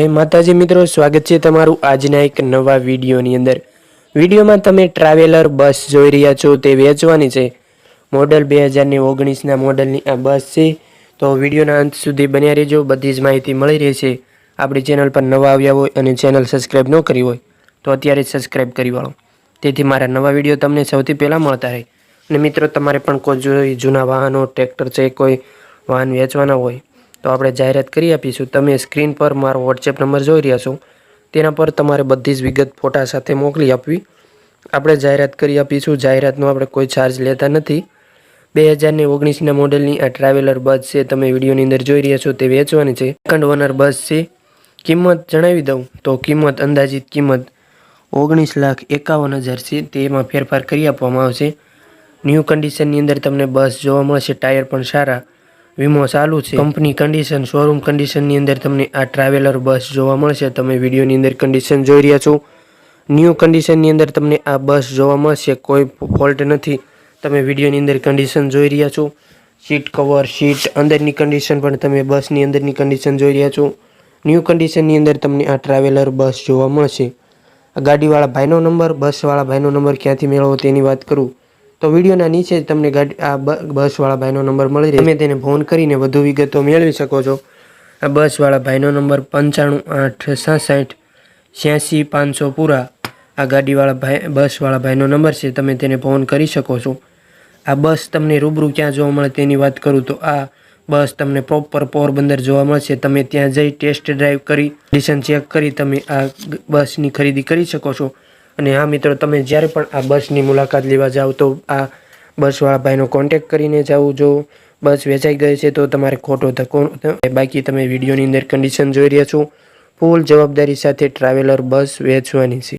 જય માતાજી મિત્રો, સ્વાગત છે તમારું આજના એક નવા વિડીયોની અંદર. વિડીયોમાં તમે ટ્રાવેલર, બસ જોઈ રહ્યા છો, તે વેચવાની છે. મોડલ બે હજારની ઓગણીસના મોડલની આ બસ છે. તો વિડીયોના અંત સુધી બન્યા રહેજો, બધી જ માહિતી મળી રહેશે. આપણી ચેનલ પર નવા આવ્યા હોય અને ચેનલ સબસ્ક્રાઈબ ન કરી હોય, તો અત્યારે સબસ્ક્રાઈબ કરી વાળો. તેથી મારા નવા વીડિયો તમને સૌથી પહેલાં મળતા રહે. અને મિત્રો, તમારે પણ કોઈ જૂના વાહનો, ટ્રેક્ટર છે, કોઈ વાહન વેચવાના હોય તો આપણે જાહેરાત કરી આપીશું. તમે સ્ક્રીન પર મારો વોટ્સએપ નંબર જોઈ રહ્યા છો. તેના પર તમારે બધી જ વિગત ફોટા સાથે મોકલી આપવી. આપણે જાહેરાત કરી આપીશું. જાહેરાતનો આપણે કોઈ ચાર્જ લેતા નથી. બે હજારની ઓગણીસના મોડેલની આ ટ્રાવેલર બસ છે. તમે વિડીયોની અંદર જોઈ રહ્યા છો તે વેચવાની છે. સેકન્ડ ઓનર બસ છે. કિંમત જણાવી દઉં તો કિંમત અંદાજિત કિંમત ઓગણીસ લાખ એકાવન હજાર છે. તેમાં ફેરફાર કરી આપવામાં આવશે. ન્યૂ કન્ડિશનની અંદર તમને બસ જોવા મળશે. ટાયર પણ સારા. વીમો ચાલુ છે. કંપની કન્ડિશન શોરૂમ કન્ડિશનની અંદર તમને આ ટ્રાવેલર બસ જોવા મળશે. તમે વિડીયોની અંદર કન્ડિશન જોઈ રહ્યા છો. ન્યૂ કન્ડિશનની અંદર તમને આ બસ જોવા મળશે. કોઈ ફોલ્ટ નથી. તમે વિડીયોની અંદર કન્ડિશન જોઈ રહ્યા છો. સીટ કવર સીટ અંદરની કન્ડિશન પણ તમે બસની અંદરની કન્ડિશન જોઈ રહ્યા છો. ન્યૂ કન્ડિશનની અંદર તમને આ ટ્રાવેલર બસ જોવા મળશે. આ ગાડીવાળા ભાઈનો નંબર બસવાળા ભાઈનો નંબર ક્યાંથી મેળવો તેની વાત કરું. તો વિડીયોના નીચે જ તમને ગાડી આ બસવાળા ભાઈનો નંબર મળી રહે. તમે તેને ફોન કરીને વધુ વિગતો મેળવી શકો છો. આ બસવાળા ભાઈનો નંબર પંચાણું આઠ સાસઠ છ્યાસી પાંચસો પૂરા. આ ગાડીવાળા ભાઈ બસવાળા ભાઈનો નંબર છે, તમે તેને ફોન કરી શકો છો. આ બસ તમને રૂબરૂ ક્યાં જોવા મળે તેની વાત કરું તો આ બસ તમને પ્રોપર પોરબંદર જોવા મળશે. તમે ત્યાં જઈ ટેસ્ટ ડ્રાઈવ કરી કન્ડિશન ચેક કરી, તમે આ બસની ખરીદી કરી શકો છો. અને હા, મિત્રો, તમે જ્યારે પણ આ બસની મુલાકાત લેવા જાઓ, તો આ બસવાળા ભાઈનો કોન્ટેક કરીને જાઓ જો બસ વેચાઈ ગઈ છે, તો તમારે ખોટો ધક્કો બાકી તમે વિડીયોની અંદર કન્ડિશન જોઈ રહ્યા છો. ફૂલ જવાબદારી સાથે ટ્રાવેલર બસ વેચવાની છે.